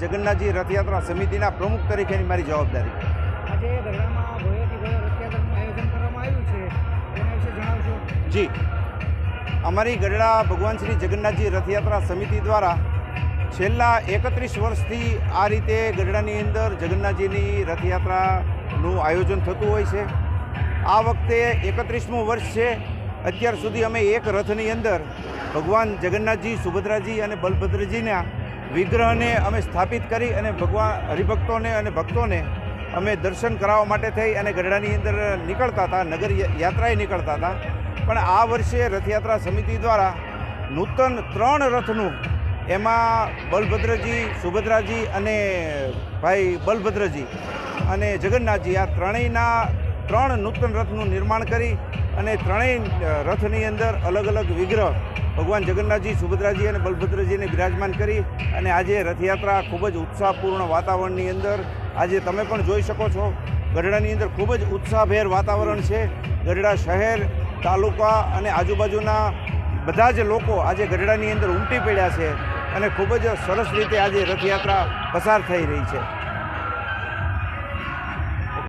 જગન્નાથજી રથયાત્રા સમિતિના પ્રમુખ તરીકેની મારી જવાબદારી. આજે ગરડામાં ભવ્યથી ભવ્ય રથયાત્રાનું આયોજન કરવામાં આવ્યું છે. એના વિશે જણાવશો જી. અમારી ગઢડા ભગવાન શ્રી જગન્નાથજી રથયાત્રા સમિતિ દ્વારા છેલ્લા એકત્રીસ વર્ષથી આ રીતે ગઢડાની અંદર જગન્નાથજીની રથયાત્રાનું આયોજન થતું હોય છે. આ વખતે એકત્રીસમું વર્ષ છે. અત્યાર સુધી અમે એક રથની અંદર ભગવાન જગન્નાથજી સુભદ્રાજી અને બલભદ્રજીના વિગ્રહને અમે સ્થાપિત કરી અને ભગવાન હરિભક્તોને અને ભક્તોને અમે દર્શન કરાવવા માટે થઈ અને ગઢડાની અંદર નીકળતા હતા, નગર યાત્રાએ નીકળતા હતા. પણ આ વર્ષે રથયાત્રા સમિતિ દ્વારા નૂતન ત્રણ રથનું એમાં બલભદ્રજી, સુભદ્રાજી અને ભાઈ બલભદ્રજી અને જગન્નાથજી આ ત્રણેયના ત્રણ નૂતન રથનું નિર્માણ કરી અને ત્રણેય રથની અંદર અલગ અલગ વિગ્રહ ભગવાન જગન્નાથજી, સુભદ્રાજી અને બલભદ્રજીને બિરાજમાન કરી અને આજે રથયાત્રા ખૂબ જ ઉત્સાહપૂર્ણ વાતાવરણની અંદર આજે તમે પણ જોઈ શકો છો. ગઢડાની અંદર ખૂબ જ ઉત્સાહભેર વાતાવરણ છે. ગઢડા શહેર, તાલુકા અને આજુબાજુના બધા જ લોકો આજે ગઢડાની અંદર ઉમટી પડ્યા છે અને ખૂબ જ સરસ રીતે આજે રથયાત્રા પસાર થઈ રહી છે.